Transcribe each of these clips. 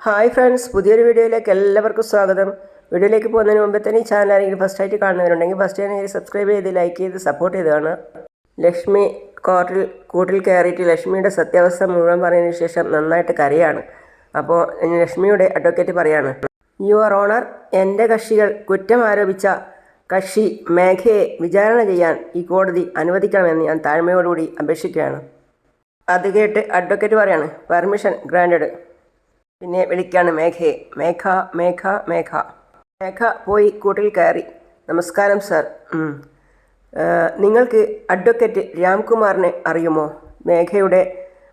Hi friends പുതിയൊരു വീഡിയോയിലേക്ക് എല്ലാവർക്കും സ്വാഗതം. വീഡിയോയിലേക്ക് പോകുന്നതിന് മുമ്പ് തന്നെ ഈ ചാനൽ ആരെങ്കിലും ഫസ്റ്റ് ആയിട്ട് കാണുന്നവരുണ്ടെങ്കിൽ ഫസ്റ്റ് ആണെങ്കിൽ സബ്സ്ക്രൈബ് ചെയ്ത് ലൈക്ക് ചെയ്ത് സപ്പോർട്ട് ചെയ്ത് കാണുക. ലക്ഷ്മി കോട്ടിൽ കൂട്ടിൽ കയറിയിട്ട് ലക്ഷ്മിയുടെ സത്യാവസ്ഥ മുഴുവൻ പറഞ്ഞതിന് ശേഷം നന്നായിട്ട് കരയാണ്. അപ്പോൾ ലക്ഷ്മിയുടെ അഡ്വക്കേറ്റ് പറയാണ്. യുവർ ഓണർ എന്റെ കക്ഷികൾ കുറ്റം ആരോപിച്ച കക്ഷി മേഘയെ വിചാരണ ചെയ്യാൻ ഈ കോടതി അനുവദിക്കണമെന്ന് ഞാൻ താഴ്മയോടുകൂടി അപേക്ഷിക്കുകയാണ്. അത് കേട്ട് അഡ്വക്കേറ്റ് പറയാണ്. പെർമിഷൻ ഗ്രാൻഡഡ് പിന്നെ വിളിക്കാണ് മേഘയെ. മേഘ മേഘ മേഘ. മേഘ പോയി കൂട്ടിൽ കയറി. നമസ്കാരം സർ. നിങ്ങൾക്ക് അഡ്വക്കേറ്റ് രാംകുമാറിനെ അറിയുമോ? മേഘയുടെ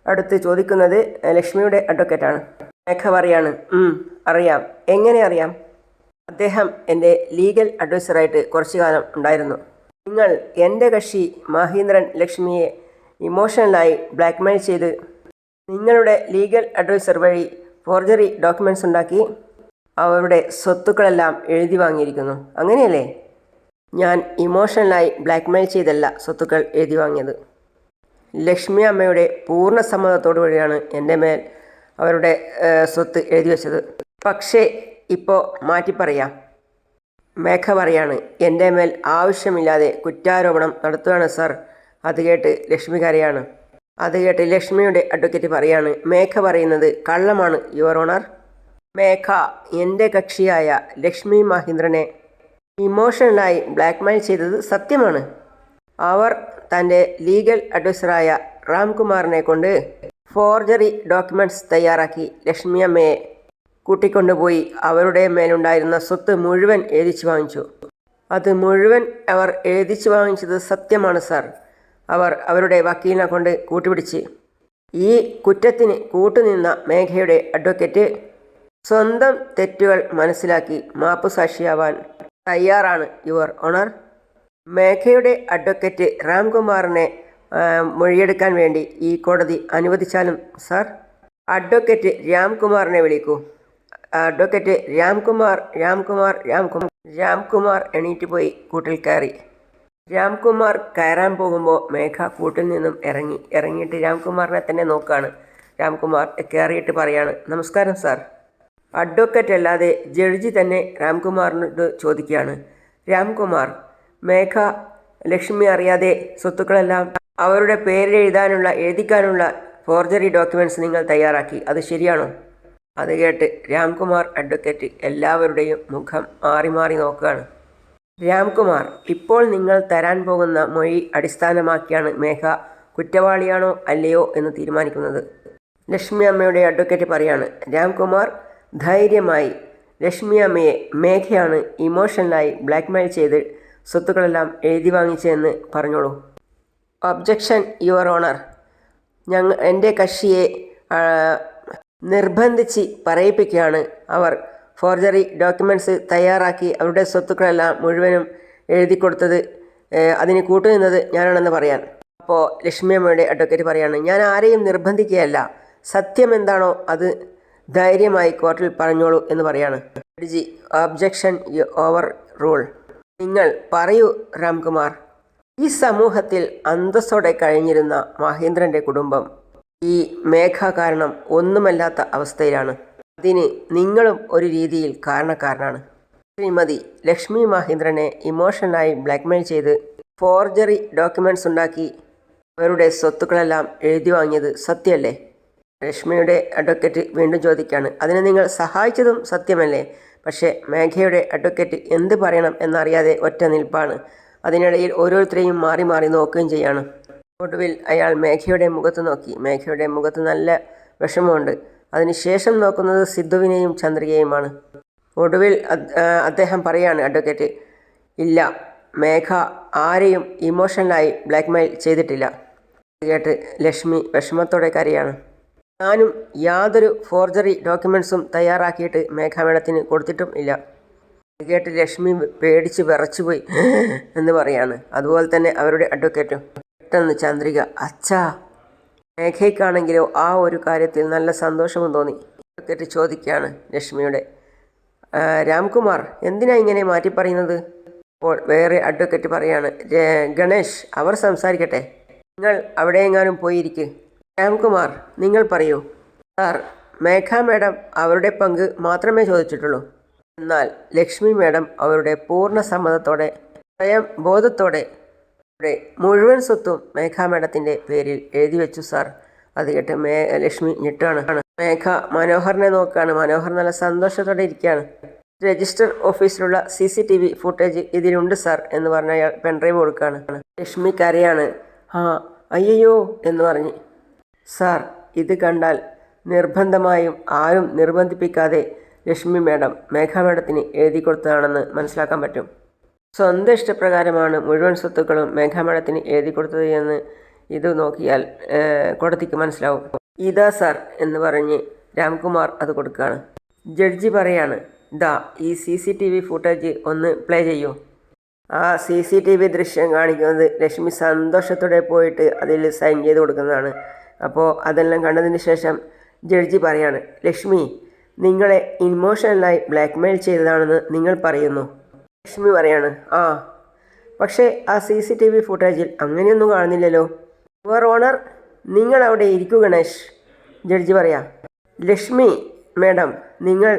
അടുത്ത് ചോദിക്കുന്നത് ലക്ഷ്മിയുടെ അഡ്വക്കേറ്റാണ്. മേഘ പറയാണ് അറിയാം. എങ്ങനെ അറിയാം? അദ്ദേഹം എന്റെ ലീഗൽ അഡ്വൈസറായിട്ട് കുറച്ചു കാലം ഉണ്ടായിരുന്നു. നിങ്ങൾ എന്റെ കക്ഷി മഹീന്ദ്രൻ ലക്ഷ്മിയെ ഇമോഷണലായി ബ്ലാക്ക്മെയിൽ ചെയ്ത് നിങ്ങളുടെ ലീഗൽ അഡ്വൈസർ വഴി ഫോർജറി ഡോക്യുമെന്റ്സ് ഉണ്ടാക്കി അവരുടെ സ്വത്തുക്കളെല്ലാം എഴുതി വാങ്ങിയിരിക്കുന്നു. അങ്ങനെയല്ലേ? ഞാൻ ഇമോഷണലായി ബ്ലാക്ക്മെയിൽ ചെയ്തല്ല സ്വത്തുക്കൾ എഴുതി വാങ്ങിയത്. ലക്ഷ്മി അമ്മയുടെ പൂർണ സമ്മതത്തോടു കൂടിയാണ് എന്റെ മേൽ അവരുടെ സ്വത്ത് എഴുതി വെച്ചത്. പക്ഷേ ഇപ്പോൾ മാറ്റി പറയാം. മേഘ പറയാണ് എന്റെ മേൽ ആവശ്യമില്ലാതെ കുറ്റാരോപണം നടത്തുകയാണ് സർ അത് കേട്ട് ലക്ഷ്മി കരയാണ് അത് കേട്ട് ലക്ഷ്മിയുടെ അഡ്വക്കേറ്റ് പറയാണ് മേഘ പറയുന്നത് കള്ളമാണ് യുവർ ഓണർ മേഘ എന്റെ കക്ഷിയായ ലക്ഷ്മി മഹീന്ദ്രനെ ഇമോഷണലായി ബ്ലാക്ക്മെയിൽ ചെയ്തത് സത്യമാണ്. അവർ തന്റെ ലീഗൽ അഡ്വൈസറായ റാംകുമാറിനെ കൊണ്ട് ഫോർജറി ഡോക്യുമെന്റ്സ് തയ്യാറാക്കി ലക്ഷ്മി അമ്മയെ കൂട്ടിക്കൊണ്ടുപോയി അവരുടെ മേലുണ്ടായിരുന്ന സ്വത്ത് മുഴുവൻ എഴുതിച്ചു വാങ്ങിച്ചു. അത് മുഴുവൻ അവർ എഴുതിച്ചു വാങ്ങിച്ചത് സത്യമാണ് സാർ അവർ അവരുടെ വക്കീലിനെ കൊണ്ട് കൂട്ടുപിടിച്ച് ഈ കുറ്റത്തിന് കൂട്ടുനിന്ന മേഘയുടെ അഡ്വക്കേറ്റ് സ്വന്തം തെറ്റുകൾ മനസ്സിലാക്കി മാപ്പ് മാപ്പുസാക്ഷിയാവാൻ തയ്യാറാണ് യുവർ ഓണർ. മേഘയുടെ അഡ്വക്കേറ്റ് രാംകുമാറിനെ മൊഴിയെടുക്കാൻ വേണ്ടി ഈ കോടതി അനുവദിച്ചാലും സാർ? അഡ്വക്കേറ്റ് രാംകുമാറിനെ വിളിക്കൂ. അഡ്വക്കേറ്റ് രാംകുമാർ രാംകുമാർ രാംകുമാർ രാംകുമാർ എണീറ്റ് പോയി കൂട്ടിൽ കയറി. രാംകുമാർ കയറാൻ പോകുമ്പോൾ മേഘ കൂട്ടിൽ നിന്നും ഇറങ്ങി ഇറങ്ങിയിട്ട് രാംകുമാറിനെ തന്നെ നോക്കുകയാണ് രാംകുമാർ കയറിയിട്ട് പറയാണ് നമസ്കാരം സാർ. അഡ്വക്കറ്റ് അല്ലാതെ ജഡ്ജി തന്നെ രാംകുമാറിനോട് ചോദിക്കുകയാണ്. രാംകുമാർ മേഘ ലക്ഷ്മി അറിയാതെ സ്വത്തുക്കളെല്ലാം അവരുടെ പേരെഴുതാനുള്ള എഴുതിക്കാനുള്ള ഫോർജറി ഡോക്യുമെന്റ്സ് നിങ്ങൾ തയ്യാറാക്കി. അത് ശരിയാണോ? അത് കേട്ട് രാംകുമാർ അഡ്വക്കേറ്റ് എല്ലാവരുടെയും മുഖം മാറി മാറി നോക്കുകയാണ്. രാംകുമാർ ഇപ്പോൾ നിങ്ങൾ തരാൻ പോകുന്ന മൊഴി അടിസ്ഥാനമാക്കിയാണ് മേഘ കുറ്റവാളിയാണോ അല്ലയോ എന്ന് തീരുമാനിക്കുന്നത്. ലക്ഷ്മി അമ്മയുടെ അഡ്വക്കേറ്റ് പറയാണ് രാംകുമാർ ധൈര്യമായി ലക്ഷ്മി അമ്മയെ മേഘയാണ് ഇമോഷണലായി ബ്ലാക്ക്മെയിൽ ചെയ്ത് സ്വത്തുക്കളെല്ലാം എഴുതി വാങ്ങിച്ചതെന്ന് പറഞ്ഞോളൂ. Objection your honour. ഞങ്ങൾ എന്റെ കക്ഷിയെ നിർബന്ധിച്ച് പറയിപ്പിക്കുകയാണ് അവർ ഫോർജറി ഡോക്യുമെന്റ്സ് തയ്യാറാക്കി അവരുടെ സ്വത്തുക്കളെല്ലാം മുഴുവനും എഴുതി കൊടുത്തത് അതിന് കൂട്ടുനിന്നത് ഞാനാണെന്ന് പറയാൻ. അപ്പോൾ ലക്ഷ്മിയമ്മയുടെ അഡ്വക്കേറ്റ് പറയാണ് ഞാൻ ആരെയും നിർബന്ധിക്കുകയല്ല. സത്യം എന്താണോ അത് ധൈര്യമായി കോർട്ടിൽ പറഞ്ഞോളൂ എന്ന് പറയാണ്. Judge objection overruled. നിങ്ങൾ പറയൂ രാംകുമാർ. ഈ സമൂഹത്തിൽ അന്തസ്സോടെ കഴിഞ്ഞിരുന്ന മഹേന്ദ്രന്റെ കുടുംബം ഈ മേഘ കാരണം ഒന്നുമല്ലാത്ത അവസ്ഥയിലാണ്. അതിന് നിങ്ങളും ഒരു രീതിയിൽ കാരണക്കാരനാണ്. ശ്രീമതി ലക്ഷ്മി മഹേന്ദ്രനെ ഇമോഷണലായി ബ്ലാക്ക്മെയിൽ ചെയ്ത് ഫോർജറി ഡോക്യുമെന്റ്സ് ഉണ്ടാക്കി അവരുടെ സ്വത്തുക്കളെല്ലാം എഴുതി വാങ്ങിയത് സത്യമല്ലേ? ലക്ഷ്മിയുടെ അഡ്വക്കേറ്റ് വീണ്ടും ചോദിക്കുകയാണ്. അതിനെ നിങ്ങൾ സഹായിച്ചതും സത്യമല്ലേ? പക്ഷേ മേഘയുടെ അഡ്വക്കേറ്റ് എന്ത് പറയണം എന്നറിയാതെ ഒറ്റ നിൽപ്പാണ്. അതിനിടയിൽ ഓരോരുത്തരെയും മാറി മാറി നോക്കുകയും ചെയ്യാണ്. ഒടുവിൽ അയാൾ മേഘയുടെ മുഖത്ത് നോക്കി. മേഘയുടെ മുഖത്ത് നല്ല വിഷമമുണ്ട്. അതിനുശേഷം നോക്കുന്നത് സിദ്ധുവിനെയും ചന്ദ്രികയുമാണ് ഒടുവിൽ അദ്ദേഹം പറയാണ് അഡ്വക്കേറ്റ് ഇല്ല മേഘ ആരെയും ഇമോഷണലായി ബ്ലാക്ക്മെയിൽ ചെയ്തിട്ടില്ല. കേട്ട് ലക്ഷ്മി വിഷമത്തോടെ കരയാണ്. ഞാനും യാതൊരു ഫോർജറി ഡോക്യുമെൻസും തയ്യാറാക്കിയിട്ട് മേഘ മേഡത്തിന് കൊടുത്തിട്ടും ഇല്ല. കേട്ട് ലക്ഷ്മി പേടിച്ച് വിറച്ചുപോയി എന്ന് പറയാണ്. അതുപോലെ തന്നെ അവരുടെ അഡ്വക്കേറ്റും. പെട്ടെന്ന് ചന്ദ്രിക അച്ഛാ മേഘയ്ക്കാണെങ്കിലോ ആ ഒരു കാര്യത്തിൽ നല്ല സന്തോഷവും തോന്നി. അഡ്വക്കേറ്റ് ചോദിക്കുകയാണ് രശ്മിയുടെ. "ആ, രാംകുമാർ എന്തിനാ ഇങ്ങനെ മാറ്റി പറയുന്നത്? അപ്പോൾ വേറെ അഡ്വക്കേറ്റ് പറയാണ് ഗണേഷ് അവർ സംസാരിക്കട്ടെ. നിങ്ങൾ അവിടെ എങ്ങാനും പോയിരിക്ക്. രാംകുമാർ നിങ്ങൾ പറയൂ. സാർ മേഘ മാഡം അവരുടെ പങ്ക് മാത്രമേ ചോദിച്ചിട്ടുള്ളൂ. എന്നാൽ ലക്ഷ്മി മാഡം അവരുടെ പൂർണ സമ്മതത്തോടെ സ്വയം ബോധത്തോടെ അവരുടെ മുഴുവൻ സ്വത്തും മേഘ മാഡത്തിന്റെ പേരിൽ എഴുതി വെച്ചു സാർ. അത് കേട്ട് മേ ലക്ഷ്മി ഞെട്ടാണ് മേഘ മനോഹറിനെ നോക്കുകയാണ്. മനോഹർ നല്ല സന്തോഷത്തോടെ ഇരിക്കുകയാണ്. Register ഓഫീസിലുള്ള C C T V footage ഇതിലുണ്ട് സാർ എന്ന് പറഞ്ഞ അയാൾ പെൺഡ്രൈവ് കൊടുക്കുകയാണ്. ലക്ഷ്മി കരയാണ്. ആ അയ്യോ എന്ന് പറഞ്ഞ്. സാർ ഇത് കണ്ടാൽ നിർബന്ധമായും ആരും നിർബന്ധിപ്പിക്കാതെ ലക്ഷ്മി മേഡം മേഘ മാഡത്തിന് എഴുതി കൊടുത്തതാണെന്ന് മനസ്സിലാക്കാൻ പറ്റും. സ്വന്തം ഇഷ്ടപ്രകാരമാണ് മുഴുവൻ സ്വത്തുക്കളും മേഘാമഠത്തിന് എഴുതി കൊടുത്തത് എന്ന് ഇത് നോക്കിയാൽ കോടതിക്ക് മനസ്സിലാവും. ഇതാ സാർ എന്ന് പറഞ്ഞ് രാംകുമാർ അത് കൊടുക്കുകയാണ്. ജഡ്ജി പറയാണ് ദാ ഈ C C T V footage ഒന്ന് പ്ലേ ചെയ്യൂ. ആ സി സി ടി വി ദൃശ്യം കാണിക്കുന്നത് ലക്ഷ്മി സന്തോഷത്തോടെ പോയിട്ട് അതിൽ സൈൻ ചെയ്ത് കൊടുക്കുന്നതാണ്. അപ്പോൾ അതെല്ലാം കണ്ടതിന് ശേഷം ജഡ്ജി പറയാണ് ലക്ഷ്മി നിങ്ങളെ ഇമോഷണലായി ബ്ലാക്ക്മെയിൽ ചെയ്തതാണെന്ന് നിങ്ങൾ പറയുന്നു. ലക്ഷ്മി പറയാണ് ആ പക്ഷേ ആ സി സി ടി വി ഫുട്ടേജിൽ അങ്ങനെയൊന്നും കാണുന്നില്ലല്ലോ. യുവർ ഓണർ നിങ്ങൾ അവിടെ ഇരിക്കൂ ഗണേഷ് ജഡ്ജി പറയാ. ലക്ഷ്മി മാഡം നിങ്ങൾ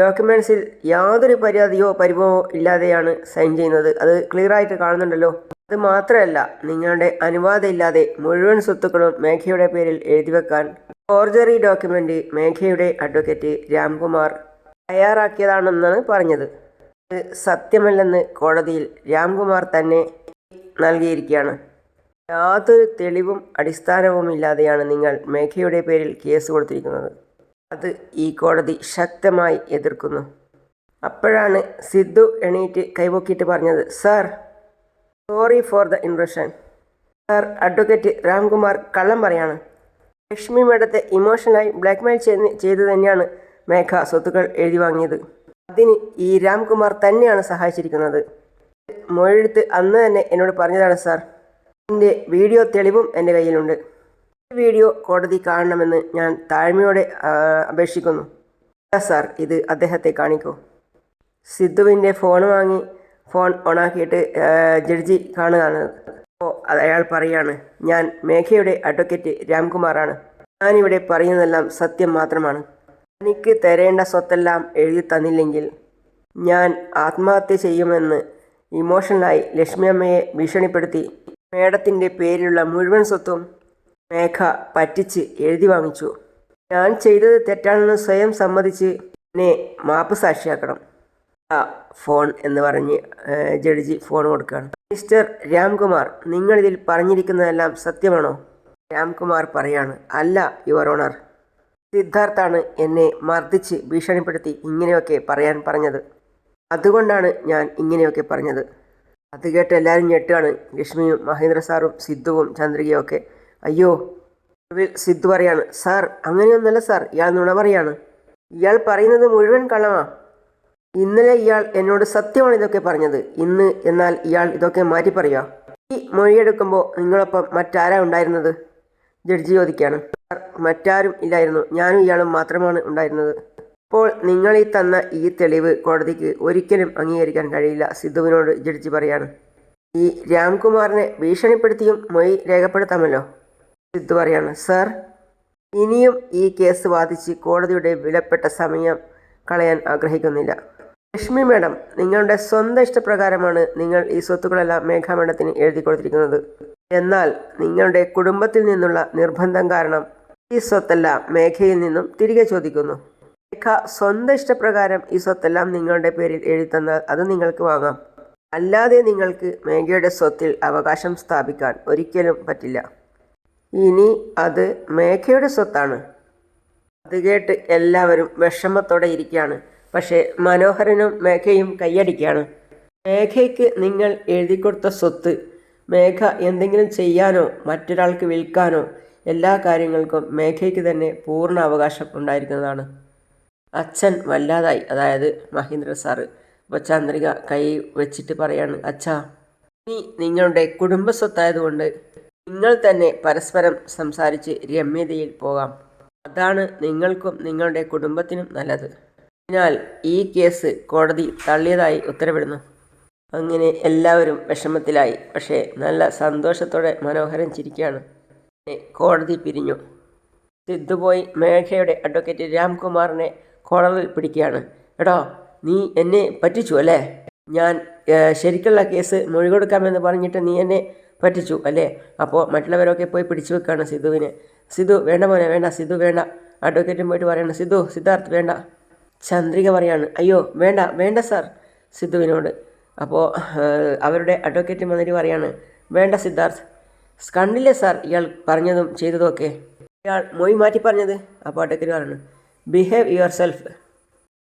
ഡോക്യുമെൻസിൽ യാതൊരു പരാതിയോ പരിഭവമോ ഇല്ലാതെയാണ് സൈൻ ചെയ്യുന്നത്. അത് ക്ലിയർ ആയിട്ട് കാണുന്നുണ്ടല്ലോ. അത് മാത്രമല്ല നിങ്ങളുടെ അനുവാദം ഇല്ലാതെ മുഴുവൻ സ്വത്തുക്കളും മേഘയുടെ പേരിൽ എഴുതി വെക്കാൻ ഫോർജറി ഡോക്യുമെന്റ് മേഘയുടെ അഡ്വക്കേറ്റ് രാംകുമാർ തയ്യാറാക്കിയതാണെന്നാണ് പറഞ്ഞത്. സത്യമല്ലെന്ന് കോടതിയിൽ രാംകുമാർ തന്നെ നൽകിയിരിക്കുകയാണ്. യാതൊരു തെളിവും അടിസ്ഥാനവുമില്ലാതെയാണ് നിങ്ങൾ മേഘയുടെ പേരിൽ കേസ് കൊടുത്തിരിക്കുന്നത്. അത് ഈ കോടതി ശക്തമായി എതിർക്കുന്നു. അപ്പോഴാണ് സിദ്ധു എണീറ്റ് കൈപൊക്കിയിട്ട് പറഞ്ഞത് sir sorry for the intrusion sir advocate Ramkumar കള്ളം പറയാണ്. ലക്ഷ്മി മേഡത്തെ ഇമോഷണലായി ബ്ലാക്ക്മെയിൽ ചെയ്ത് ചെയ്തു തന്നെയാണ് മേഘ സ്വത്തുക്കൾ എഴുതി വാങ്ങിയത്. അതിന് ഈ രാംകുമാർ തന്നെയാണ് സഹായിച്ചിരിക്കുന്നത്. മൊഴിയെടുത്ത് അന്ന് തന്നെ എന്നോട് പറഞ്ഞതാണ് സാർ എന്റെ വീഡിയോ തെളിവും എന്റെ കയ്യിലുണ്ട്. ഈ വീഡിയോ കോടതി കാണണമെന്ന് ഞാൻ താഴ്മയോടെ അപേക്ഷിക്കുന്നു. "ഇതാ സാർ ഇത് അദ്ദേഹത്തെ കാണിക്കൂ. സിദ്ധുവിന്റെ ഫോൺ വാങ്ങി ഫോൺ ഓണാക്കിയിട്ട് ജഡ്ജി കാണുകയാണ്. അപ്പോൾ അയാൾ പറയാണ് ഞാൻ മേഘയുടെ അഡ്വക്കേറ്റ് രാംകുമാറാണ്. ഞാനിവിടെ പറയുന്നതെല്ലാം സത്യം മാത്രമാണ്. എനിക്ക് തരേണ്ട സ്വത്തെല്ലാം എഴുതി തന്നില്ലെങ്കിൽ ഞാൻ ആത്മഹത്യ ചെയ്യുമെന്ന് ഇമോഷണലായി ലക്ഷ്മിയമ്മയെ ഭീഷണിപ്പെടുത്തി മേഡത്തിന്റെ പേരിലുള്ള മുഴുവൻ സ്വത്തും മേഘ പറ്റിച്ച് എഴുതി വാങ്ങിച്ചു. ഞാൻ ചെയ്തത് തെറ്റാണെന്ന് സ്വയം സമ്മതിച്ച് എന്നെ മാപ്പ് സാക്ഷിയാക്കണം. ഫോൺ എന്ന് പറഞ്ഞ് ജഡ്ജി ഫോൺ കൊടുക്കുകയാണ്. മിസ്റ്റർ രാംകുമാർ നിങ്ങളിതിൽ പറഞ്ഞിരിക്കുന്നതെല്ലാം സത്യമാണോ? രാംകുമാർ പറയാണ് അല്ല യുവർ ഓണർ. സിദ്ധാർത്ഥാണ് എന്നെ മർദ്ദിച്ച് ഭീഷണിപ്പെടുത്തി ഇങ്ങനെയൊക്കെ പറയാൻ പറഞ്ഞത്. അതുകൊണ്ടാണ് ഞാൻ ഇങ്ങനെയൊക്കെ പറഞ്ഞത്. അത് കേട്ട് എല്ലാവരും ഞെട്ടുകയാണ്. ലക്ഷ്മിയും മഹേന്ദ്ര സാറും സിദ്ധുവും ചന്ദ്രികയും ഒക്കെ. അയ്യോ ഒടുവിൽ സിദ്ധു പറയാണ് സാർ അങ്ങനെയൊന്നല്ല സാർ. ഇയാൾ നുണ പറയാണ്. ഇയാൾ പറയുന്നത് മുഴുവൻ കള്ളമാ. ഇന്നലെ ഇയാൾ എന്നോട് സത്യമാണ് ഇതൊക്കെ പറഞ്ഞത്. ഇന്ന് എന്നാൽ ഇയാൾ ഇതൊക്കെ മാറ്റി പറയുക. ഈ മൊഴിയെടുക്കുമ്പോൾ നിങ്ങളൊപ്പം മറ്റാരാ ഉണ്ടായിരുന്നത്? ജഡ്ജി ചോദിക്കുകയാണ് മറ്റാരും ഇല്ലായിരുന്നു. ഞാനും ഇയാളും മാത്രമാണ് ഉണ്ടായിരുന്നത്. അപ്പോൾ നിങ്ങൾ ഈ തന്ന ഈ തെളിവ് കോടതിക്ക് ഒരിക്കലും അംഗീകരിക്കാൻ കഴിയില്ല സിദ്ധുവിനോട് ജഡ്ജി പറയാണ്. ഈ രാംകുമാറിനെ ഭീഷണിപ്പെടുത്തിയും മൊഴി രേഖപ്പെടുത്താമല്ലോ സിദ്ധു പറയാണ്. സർ ഇനിയും ഈ കേസ് വാദിച്ച് കോടതിയുടെ വിലപ്പെട്ട സമയം കളയാൻ ആഗ്രഹിക്കുന്നില്ല. ലക്ഷ്മി മാഡം നിങ്ങളുടെ സ്വന്തം ഇഷ്ടപ്രകാരമാണ് നിങ്ങൾ ഈ സ്വത്തുക്കളെല്ലാം മേഘാ മേഡത്തിന് എഴുതി കൊടുത്തിരിക്കുന്നത്. എന്നാൽ നിങ്ങളുടെ കുടുംബത്തിൽ നിന്നുള്ള നിർബന്ധം കാരണം ഈ സ്വത്തെല്ലാം മേഘയിൽ നിന്നും തിരികെ ചോദിക്കുന്നു. മേഘ സ്വന്തം ഇഷ്ടപ്രകാരം ഈ സ്വത്തെല്ലാം നിങ്ങളുടെ പേരിൽ എഴുത്തന്നാൽ അത് നിങ്ങൾക്ക് വാങ്ങാം. അല്ലാതെ നിങ്ങൾക്ക് മേഘയുടെ സ്വത്തിൽ അവകാശം സ്ഥാപിക്കാൻ ഒരിക്കലും പറ്റില്ല. ഇനി അത് മേഘയുടെ സ്വത്താണ്. അത് കേട്ട് എല്ലാവരും വിഷമത്തോടെ ഇരിക്കുകയാണ്. പക്ഷേ മനോഹരനും മേഘയും കൈയടിക്കുകയാണ്. മേഘയ്ക്ക് നിങ്ങൾ എഴുതി കൊടുത്ത സ്വത്ത് മേഘ എന്തെങ്കിലും ചെയ്യാനോ മറ്റൊരാൾക്ക് വിൽക്കാനോ എല്ലാ കാര്യങ്ങൾക്കും മേഘയ്ക്ക് തന്നെ പൂർണ അവകാശം ഉണ്ടായിരിക്കുന്നതാണ്. അച്ഛൻ വല്ലാതായി. അതായത് മഹേന്ദ്ര സാറ് അപ്പോൾ ചന്ദ്രിക കൈ വെച്ചിട്ട് പറയാണ് അച്ഛാ ഇനി നിങ്ങളുടെ കുടുംബ സ്വത്തായതുകൊണ്ട് നിങ്ങൾ തന്നെ പരസ്പരം സംസാരിച്ച് രമ്യതയിൽ പോകാം. അതാണ് നിങ്ങൾക്കും നിങ്ങളുടെ കുടുംബത്തിനും നല്ലത്. അതിനാൽ ഈ കേസ് കോടതി തള്ളിയതായി ഉത്തരവിടുന്നു. അങ്ങനെ എല്ലാവരും വിഷമത്തിലായി. പക്ഷേ നല്ല സന്തോഷത്തോടെ മനോഹരൻ ചിരിക്കുകയാണ് കോടതി പിരിഞ്ഞു. സിദ്ധു പോയി മേഘയുടെ അഡ്വക്കേറ്റ് രാംകുമാറിനെ കോടതിയിൽ പിടിക്കുകയാണ്. എടോ നീ എന്നെ പറ്റിച്ചു അല്ലേ? ഞാൻ ശരിക്കുള്ള കേസ് മൊഴി കൊടുക്കാമെന്ന് പറഞ്ഞിട്ട് നീ എന്നെ പറ്റിച്ചു അല്ലേ? അപ്പോൾ മറ്റുള്ളവരൊക്കെ പോയി പിടിച്ചു വെക്കുകയാണ് സിദ്ധുവിനെ സിദ്ധു വേണ്ട മോനെ വേണ്ട സിദ്ധു വേണ്ട. അഡ്വക്കേറ്റും പോയിട്ട് പറയണം സിദ്ധു സിദ്ധാർത്ഥ് വേണ്ട. ചന്ദ്രിക പറയാണ് അയ്യോ വേണ്ട വേണ്ട സാർ സിദ്ധുവിനോട് അപ്പോൾ അവരുടെ അഡ്വക്കേറ്റ് മന്ത്രി പറയാണ് വേണ്ട സിദ്ധാർത്ഥ് കണ്ടില്ലേ സാർ ഇയാൾ പറഞ്ഞതും ചെയ്തതും ഒക്കെ ഇയാൾ മൊഴി മാറ്റി പറഞ്ഞത്? അപ്പോൾ അഡ്വക്കേറ്റ് പറഞ്ഞു ബിഹേവ് യുവർ സെൽഫ്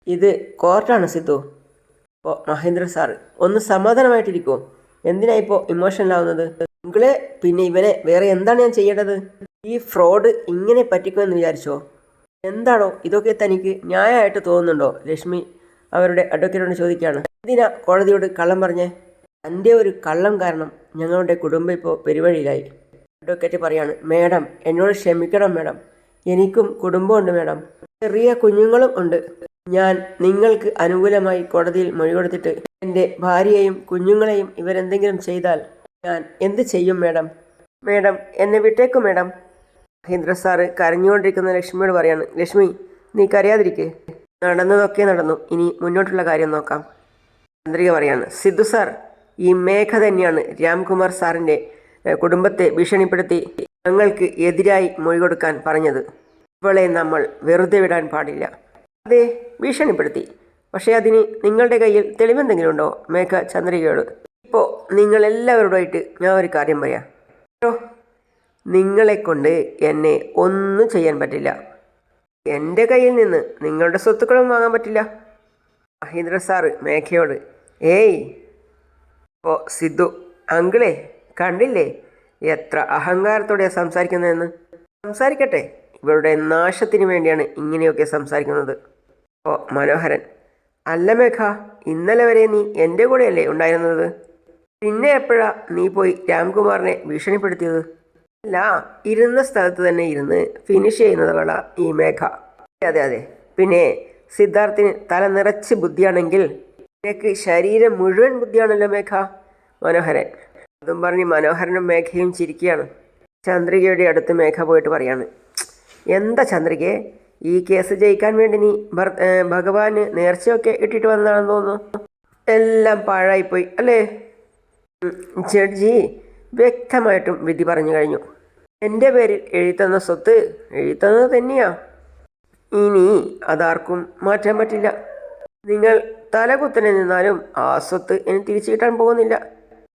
ഇത് കോർട്ടാണ് സിദ്ധു. അപ്പോൾ മഹേന്ദ്ര സാർ ഒന്ന് സമാധാനമായിട്ടിരിക്കുമോ എന്തിനാ ഇപ്പോൾ ഇമോഷണലാവുന്നത് നിങ്ങളെ പിന്നെ ഇവനെ വേറെ എന്താണ് ഞാൻ ചെയ്യേണ്ടത്? ഈ ഫ്രോഡ് ഇങ്ങനെ പറ്റിക്കുമെന്ന് വിചാരിച്ചോ? എന്താണോ ഇതൊക്കെ തനിക്ക് ന്യായമായിട്ട് തോന്നുന്നുണ്ടോ? ലക്ഷ്മി അവരുടെ അഡ്വക്കേറ്റിനോട് ചോദിക്കുകയാണ്. എന്തിനാ കോടതിയോട് കള്ളം പറഞ്ഞേ? തന്റെ ഒരു കള്ളം കാരണം ഞങ്ങളുടെ കുടുംബം ഇപ്പോൾ പെരുവഴിയിലായി. അഡ്വക്കേറ്റ് പറയാണ് മേഡം എന്നോട് ക്ഷമിക്കണം മേഡം. എനിക്കും കുടുംബമുണ്ട് മേഡം. ചെറിയ കുഞ്ഞുങ്ങളും ഉണ്ട്. ഞാൻ നിങ്ങൾക്ക് അനുകൂലമായി കോടതിയിൽ മൊഴി കൊടുത്തിട്ട് എന്റെ ഭാര്യയെയും കുഞ്ഞുങ്ങളെയും ഇവരെന്തെങ്കിലും ചെയ്താൽ ഞാൻ എന്ത് ചെയ്യും മേഡം? മേഡം എന്നെ വിട്ടേക്കും മേഡം. മഹേന്ദ്ര സാറ് കരഞ്ഞുകൊണ്ടിരിക്കുന്ന ലക്ഷ്മിയോട് പറയാണ് ലക്ഷ്മി നീ കരയാതിരിക്കേ. നടന്നതൊക്കെ നടന്നു. ഇനി മുന്നോട്ടുള്ള കാര്യം നോക്കാം. ചന്ദ്രിക പറയാണ്. സിദ്ധു സാർ ഈ മേഘ തന്നെയാണ് രാംകുമാർ സാറിന്റെ കുടുംബത്തെ ഭീഷണിപ്പെടുത്തി ഞങ്ങൾക്ക് എതിരായി മൊഴി കൊടുക്കാൻ പറഞ്ഞത്. ഇവളെ നമ്മൾ വെറുതെ വിടാൻ പാടില്ല. അതെ ഭീഷണിപ്പെടുത്തി. പക്ഷേ അതിന് നിങ്ങളുടെ കയ്യിൽ തെളിവെന്തെങ്കിലും ഉണ്ടോ മേഘ ചന്ദ്രികയോട്? ഇപ്പോൾ നിങ്ങളെല്ലാവരോടായിട്ട് ഞാൻ ഒരു കാര്യം പറയാം. കേട്ടോ നിങ്ങളെ കൊണ്ട് എന്നെ ഒന്നും ചെയ്യാൻ പറ്റില്ല. എന്റെ കയ്യിൽ നിന്ന് നിങ്ങളുടെ സ്വത്തുക്കളും വാങ്ങാൻ പറ്റില്ല. മഹേന്ദ്ര സാറ് മേഘയോട് ഏയ് ഓ സിദ്ധു അങ്കിളെ കണ്ടില്ലേ? എത്ര അഹങ്കാരത്തോടെ സംസാരിക്കുന്നതെന്ന്? സംസാരിക്കട്ടെ ഇവരുടെ നാശത്തിന് വേണ്ടിയാണ് ഇങ്ങനെയൊക്കെ സംസാരിക്കുന്നത്. ഓ മനോഹരൻ അല്ല മേഘ ഇന്നലെ വരെ നീ എന്റെ കൂടെയല്ലേ ഉണ്ടായിരുന്നത്? പിന്നെ എപ്പോഴാ നീ പോയി രാംകുമാറിനെ ഭീഷണിപ്പെടുത്തിയത്? അല്ല ഇരുന്ന സ്ഥലത്ത് തന്നെ ഇരുന്ന് ഫിനിഷ് ചെയ്യുന്നതവള ഈ മേഘ. അതെ അതെ. പിന്നെ സിദ്ധാർത്ഥിന് തല നിറച്ച് ബുദ്ധിയാണെങ്കിൽ നിനക്ക് ശരീരം മുഴുവൻ ബുദ്ധിയാണല്ലോ മേഘ. മനോഹരൻ. അതും പറഞ്ഞ് മനോഹരനും മേഘയും ചിരിക്കുകയാണ്. ചന്ദ്രികയുടെ അടുത്ത് മേഘ പോയിട്ട് പറയാണ് എന്താ ചന്ദ്രികയെ ഈ കേസ് ജയിക്കാൻ വേണ്ടി നീ ഭഗവാന് നേർച്ചയൊക്കെ ഇട്ടിട്ട് വന്നതാണെന്ന് തോന്നുന്നു. എല്ലാം പാഴായിപ്പോയി അല്ലേ? ജഡ്ജി വ്യക്തമായിട്ടും വിധി പറഞ്ഞു കഴിഞ്ഞു. എന്റെ പേരിൽ എഴുതിത്തന്ന സ്വത്ത് എഴുതിത്തന്നത് തന്നെയാ. ഇനി അതാർക്കും മാറ്റാൻ പറ്റില്ല. നിങ്ങൾ തലകുത്തനെ നിന്നാലും ആ സ്വത്ത് ഇനി തിരിച്ചു കിട്ടാൻ പോകുന്നില്ല.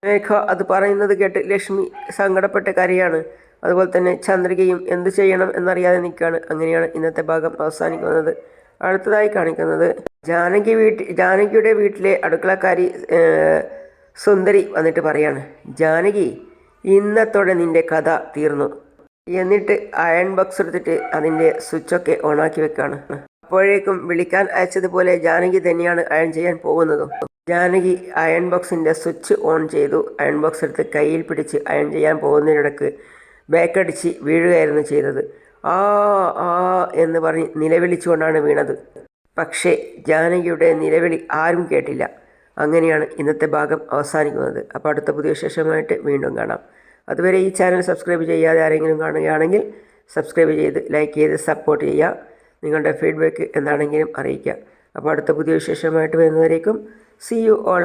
മേഘ അത് പറയുന്നത് കേട്ട് ലക്ഷ്മി സങ്കടപ്പെട്ട കരയാണ് അതുപോലെ തന്നെ ചന്ദ്രികയും എന്ത് ചെയ്യണം എന്നറിയാതെ നിൽക്കുകയാണ്. അങ്ങനെയാണ് ഇന്നത്തെ ഭാഗം അവസാനിക്കുന്നത്. അടുത്തതായി കാണിക്കുന്നത് ജാനകി വീട്ടിൽ ജാനകിയുടെ വീട്ടിലെ അടുക്കളക്കാരി സുന്ദരി വന്നിട്ട് പറയാണ് ജാനകി ഇന്നത്തോടെ നിന്റെ കഥ തീർന്നു. എന്നിട്ട് അയൺ ബോക്സ് എടുത്തിട്ട് അതിന്റെ സ്വിച്ചൊക്കെ ഓണാക്കി വെക്കുകയാണ് അപ്പോഴേക്കും വിളിക്കാൻ അയച്ചതുപോലെ ജാനകി തന്നെയാണ് അയൺ ചെയ്യാൻ പോകുന്നതും. ജാനകി അയൺ ബോക്സിന്റെ സ്വിച്ച് ഓൺ ചെയ്തു. അയൺ ബോക്സ് എടുത്ത് കയ്യിൽ പിടിച്ച് അയൺ ചെയ്യാൻ പോകുന്നതിനിടക്ക് ബാക്കടിച്ച് വീഴുകയായിരുന്നു ചെയ്തത്. ആ ആ എന്ന് പറഞ്ഞ് നിലവിളിച്ചുകൊണ്ടാണ് വീണത്. പക്ഷേ ജാനകിയുടെ നിലവിളി ആരും കേട്ടില്ല. അങ്ങനെയാണ് ഇന്നത്തെ ഭാഗം അവസാനിക്കുന്നത്. അപ്പോൾ അടുത്ത പുതിയ വിശേഷമായിട്ട് വീണ്ടും കാണാം. അതുവരെ ഈ ചാനൽ സബ്സ്ക്രൈബ് ചെയ്യാതെ ആരെങ്കിലും കാണുകയാണെങ്കിൽ സബ്സ്ക്രൈബ് ചെയ്ത് ലൈക്ക് ചെയ്ത് സപ്പോർട്ട് ചെയ്യുക. നിങ്ങളുടെ ഫീഡ്ബാക്ക് എന്താണെങ്കിലും അറിയിക്കുക. അപ്പോൾ അടുത്ത പുതിയ വിശേഷമായിട്ട് വരുന്നവരേക്കും സി യു ഓൾ